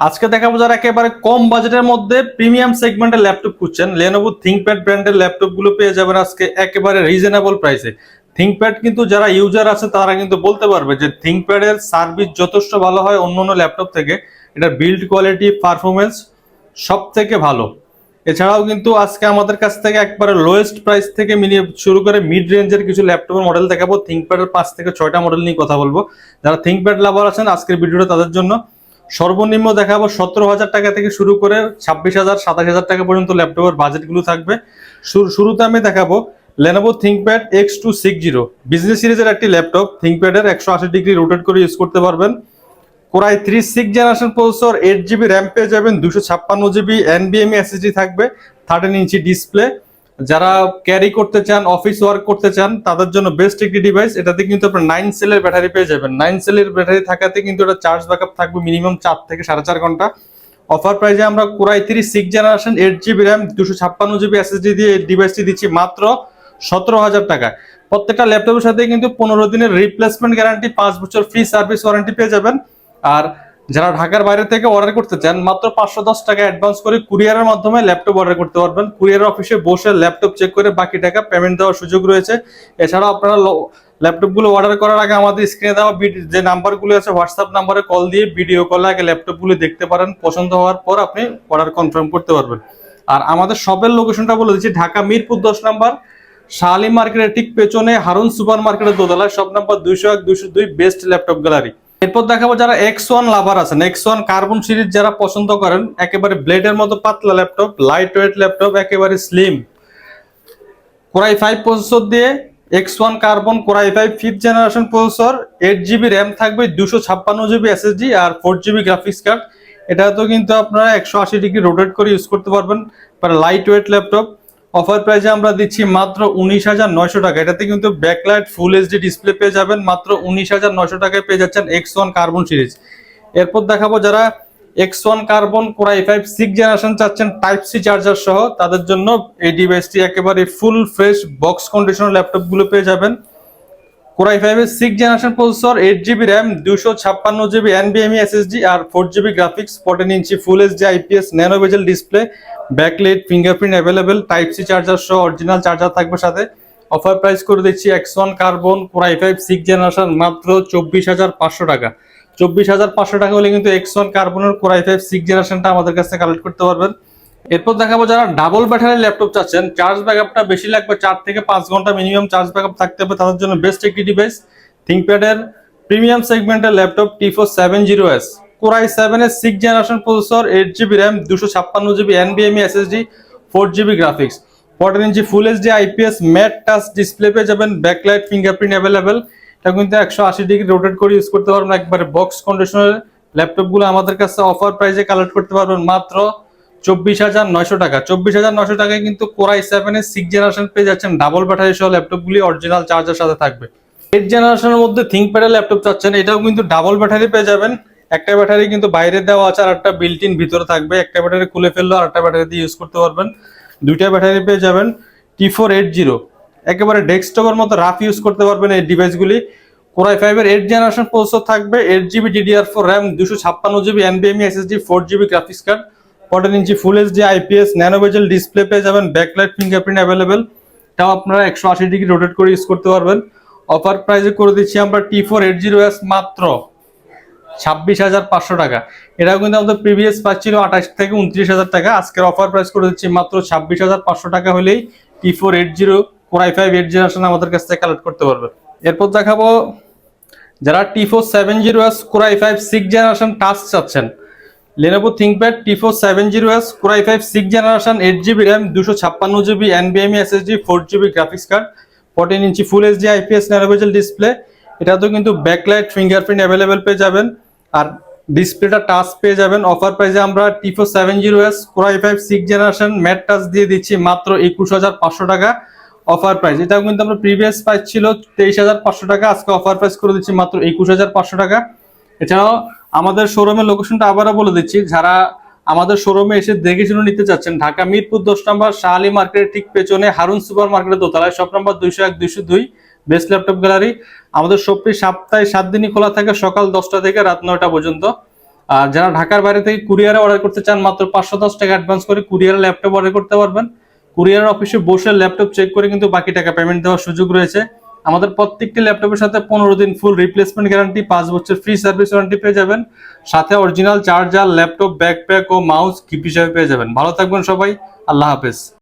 আজকে দেখাবো যারা একেবারে কম বাজেটের মধ্যে প্রিমিয়াম সেগমেন্টের ল্যাপটপ খুঁজছেন লেনোভো থিঙ্কপ্যাড ব্র্যান্ডের ল্যাপটপগুলো পেয়ে যাবেন আজকে একেবারে রিজনেবল প্রাইসে থিঙ্কপ্যাড কিন্তু যারা ইউজার আছে তারা কিন্তু বলতে পারবে যে থিঙ্কপ্যাড এর সার্ভিস যথেষ্ট ভালো হয় অন্য অন্য ল্যাপটপ থেকে। এটার বিল্ড কোয়ালিটি পারফরমেন্স সব থেকে ভালো। এছাড়াও কিন্তু আজকে আমাদের কাছ থেকে একবারে লোয়েস্ট প্রাইস থেকে মিলিয়ে শুরু করে মিড রেঞ্জের কিছু ল্যাপটপের মডেল দেখাবো। থিঙ্কপ্যাডের পাঁচ থেকে ছয়টা মডেল নিয়ে কথা বলব। যারা থিঙ্কপ্যাড লাভার আছেন, আজকের ভিডিওটা তাদের জন্য। সর্বনিম্ন দেখাবো সতেরো হাজার টাকা থেকে শুরু করে ছাব্বিশ হাজার, সাতাশ হাজার টাকা পর্যন্ত ল্যাপটপের বাজেটগুলো থাকবে। শুরু- শুরুতে আমি দেখাবো Lenovo ThinkPad X two six zero business সিরিজের একটি ল্যাপটপ। থিঙ্কপ্যাডের একশো আশি ডিগ্রি রোটেট করে ইউজ করতে পারবেন। Core i three six generation processor eight GB RAM পেয়ে যাবেন, দুশো ছাপ্পান্ন জিবি এনবিএমই এসএসডি থাকবে থার্টিন ইঞ্চি ডিসপ্লে যারা ক্যারি করতে চান অফিস ওয়ার্ক করতে চান, তাদের জন্য বেস্ট একটি ডিভাইস এটাতে কিন্তু আপনার নাইন সেলের ব্যাটারি পেয়ে যাবেন। নাইন সেলের ব্যাটারি থাকাতে কিন্তু এটা চার্জ ব্যাকআপ থাকবে মিনিমাম চার থেকে সাড়ে চার ঘণ্টা। অফার প্রাইসে আমরা core i three six generation eight GB RAM দুশো ছাপ্পান্ন জিবি এসএসডি দিয়ে ডিভাইসটি দিচ্ছি মাত্র সতেরো হাজার টাকা প্রত্যেকটা ল্যাপটপের সাথে কিন্তু পনেরো দিনের রিপ্লেসমেন্ট গ্যারান্টি পাঁচ বছর ফ্রি সার্ভিস ওয়ারেন্টি পেয়ে যাবেন। আর যারা ঢাকার বাইরে থেকে অর্ডার করতে চান, মাত্র পাঁচশো দশ টাকা অ্যাডভান্স করে কুরিয়ারের মাধ্যমে ল্যাপটপ অর্ডার করতে পারবেন। কুরিয়ার অফিসে বসে ল্যাপটপ চেক করে বাকি টাকা পেমেন্ট দেওয়ার সুযোগ রয়েছে। এছাড়াও আপনারা ল্যাপটপগুলো অর্ডার করার আগে আমাদের স্ক্রিনে দেওয়া যে নাম্বারগুলো আছে হোয়াটসঅ্যাপ নাম্বারে কল দিয়ে ভিডিও কলে আগে ল্যাপটপগুলো দেখতে পারেন। পছন্দ হওয়ার পর আপনি অর্ডার কনফার্ম করতে পারবেন। আর আমাদের শপের লোকেশনটা বলে দিচ্ছি, ঢাকা মিরপুর দশ নাম্বার। শাহালি মার্কেটের ঠিক পেছনে হারুন সুপার মার্কেটের দোতলায় সব নাম্বার দুইশো এক, দুইশো দুই বেস্ট ল্যাপটপ গ্যালারি এরপর দেখাবো যারা এক্স ওয়ান লাভার আছেন। এক্স ওয়ান কার্বন সিরিজ যারা পছন্দ করেন, একেবারে ব্লেডের মতো পাতলা ল্যাপটপ লাইট ওয়েট ল্যাপটপ একেবারে slim core i five processor দিয়ে X one carbon core i five fifth generation processor eight GB RAM থাকবে, দুশো ছাপ্পান্ন জিবি এসএসডি আর ফোর জিবি গ্রাফিক্স কার্ড এটা তো কিন্তু আপনারা একশো আশি ডিগ্রি রোটেট করে ইউজ করতে পারবেন। লাইট ওয়েট ল্যাপটপ অফার প্রাইসে আমরা দিচ্ছি মাত্র উনিশ হাজার নয়শো টাকা। এটাতে কিন্তু ব্যাকলাইট ফুল এইচডি ডিসপ্লে পেয়ে যাবেন। মাত্র উনিশ হাজার নয়শো টাকায় পেয়ে যাচ্ছেন এক্স ওয়ান কার্বন সিরিজ এরপর দেখাবো যারা X one carbon core i five six generation চাচ্ছেন টাইপ সি চার্জার সহ, তাদের জন্য এই ডিভাইসটি একেবারে ফুল ফ্রেশ বক্স কন্ডিশনার ল্যাপটপগুলো পেয়ে যাবেন। কোরাই ফাইভের six generation processor eight GB RAM দুশো ছাপ্পান্ন জিবি এনবিএমই এসএসডি আর four GB graphics fourteen inch full S HD IPS nano bezel display backlight fingerprint available type C charger সহ original charger থাকবে সাথে। অফার প্রাইস করে দিচ্ছি X one carbon core i five six generation মাত্র চব্বিশ হাজার পাঁচশো টাকা। চব্বিশ হাজার পাঁচশো টাকা হলে কিন্তু এক্স ওয়ান কার্বনের কোরাই ফাইভ সিক্স জেনারেশনটা আমাদের কাছে কালেক্ট করতে পারবেন। এরপর দেখাবো যারা ডাবল ব্যাটারি ল্যাপটপ চাচ্ছেন চার্জ ব্যাকআপটা বেশি লাগবে চার থেকে পাঁচ ঘণ্টা মিনিমাম চার্জ ব্যাকআপ থাকতে হবে, তাদের জন্য বেস্ট একটি ডিভাইস থিঙ্কপ্যাডের প্রিমিয়াম সেগমেন্টের laptop T four seven zero S core i seven এর six generation processor eight GB RAM দুশো ছাপ্পান্ন GB এনবিএমই SSD four GB graphics fourteen inch full HD IPS matte touch display পেয়ে যাবেন backlight fingerprint available এটা কিন্তু একশো আশি degree rotate করে ইউজ করতে পারবেন, একবারে বক্স কন্ডিশনের ল্যাপটপগুলো আমাদের কাছে অফার প্রাইসে কালেক্ট করতে পারবেন, মাত্র চব্বিশ হাজার নয়শো টাকা। চব্বিশ হাজার নয়শো টাকায় কিন্তু কোরাই সেভেন সিক্স জেনারেশন পেয়ে যাচ্ছেন ডাবল ব্যাটারি সহ ল্যাপটপ গুলি অরিজিনাল চার্জার সাথে থাকবে। এইট জেনারেশনের মধ্যে থিঙ্কপ্যাডের ল্যাপটপ চাচ্ছেন, এটাও কিন্তু ডাবল ব্যাটারি পেয়ে যাবেন। একটা ব্যাটারি কিন্তু বাইরে দেওয়া আছে আর একটা বিল্ট ভিতরে থাকবে। একটা ব্যাটারি খুলে ফেলল, আর একটা ব্যাটারি দিয়ে ইউজ করতে পারবেন। দুইটা ব্যাটারি পেয়ে যাবেন টি ফোর এইট জিরো একেবারে ডেস্কটপের মতো রাফ ইউজ করতে পারবেন এই ডিভাইসগুলি কোরাই ফাইভের এইট জেনারেশন প্রসেসর থাকবে eight GB DDR four RAM দুশো ছাপ্পান্ন GB এনবিএমই SSD four GB graphics card fourteen inch full HD IPS nano bezel display পেয়ে যাবেন ব্যাকলাইট ফিঙ্গারপ্রিন্ট অ্যাভেলেবেল তাও আপনারা একশো আশি ডিগ্রি রোটেট করে ইউজ করতে পারবেন। অফার প্রাইসে করে দিচ্ছি আমরা T four eight zero S মাত্র ছাব্বিশ হাজার পাঁচশো টাকা। এটাও কিন্তু আমাদের প্রিভিয়াস পাচ্ছিল আঠাশ থেকে উনত্রিশ হাজার টাকা। আজকের অফার প্রাইস করে দিচ্ছি মাত্র ছাব্বিশ হাজার পাঁচশো টাকা হলেই T four eight zero core i five eight generation আমাদের কাছ থেকে কালেক্ট করতে পারবে। এরপর দেখাবো, যারা T four seven zero S core i five six generation touch চাচ্ছেন Lenovo ThinkPad T four seven zero S core i five six generation eight GB RAM দুশো ছাপ্পান্ন GB এনবিএমই SSD four GB graphics card fourteen inch full HD IPS nano bezel display এটাতেও কিন্তু backlight fingerprint available পেয়ে যাবেন। আর ডিসপ্লেটা touch পেয়ে যাবেন। Offer প্রাইসে আমরা T four seven zero S core i five six generation matte touch দিয়ে দিচ্ছি মাত্র একুশ হাজার পাঁচশো টাকা অফার প্রাইস এটাও কিন্তু আমরা প্রিভিয়াস প্রাইস ছিল তেইশ হাজার পাঁচশো টাকা, আজকে অফার প্রাইস করে দিচ্ছি মাত্র একুশ হাজার পাঁচশো টাকা। এছাড়াও আমাদের শোরুমের লোকেশনটা আবারও বলে দিচ্ছি, যারা আমাদের শোরুমে এসে দেখে শুনে নিতে চাচ্ছেন, ঢাকা মিরপুর দশ নম্বর, শাহালি মার্কেটের ঠিক পেছনে হারুন সুপার মার্কেটের দোতলায় শপ নম্বর দুইশো এক, দুইশো দুই বেস্ট ল্যাপটপ গ্যালারি আমাদের শপটি সপ্তাহে সাত দিনই খোলা থাকে, সকাল দশটা থেকে রাত নয়টা পর্যন্ত। আর যারা ঢাকার বাইরে থেকে কুরিয়ারে অর্ডার করতে চান, মাত্র পাঁচশো দশ টাকা অ্যাডভান্স করে কুরিয়ারে ল্যাপটপ অর্ডার করতে পারবেন। কুরিয়ার অফিসে বসে ল্যাপটপ চেক করে কিন্তু বাকি টাকা পেমেন্ট দেওয়ার সুযোগ রয়েছে। আমাদের প্রত্যেকটি ল্যাপটপের সাথে পনেরো দিন ফুল রিপ্লেসমেন্ট গ্যারান্টি পাঁচ বছর ফ্রি সার্ভিস ওয়ারেন্টি পেয়ে যাবেন। সাথে অরিজিনাল চার্জার ল্যাপটপ ব্যাকপ্যাক ও মাউস কিপ হিসাবে পেয়ে যাবেন। ভালো থাকবেন সবাই, আল্লাহ হাফেজ।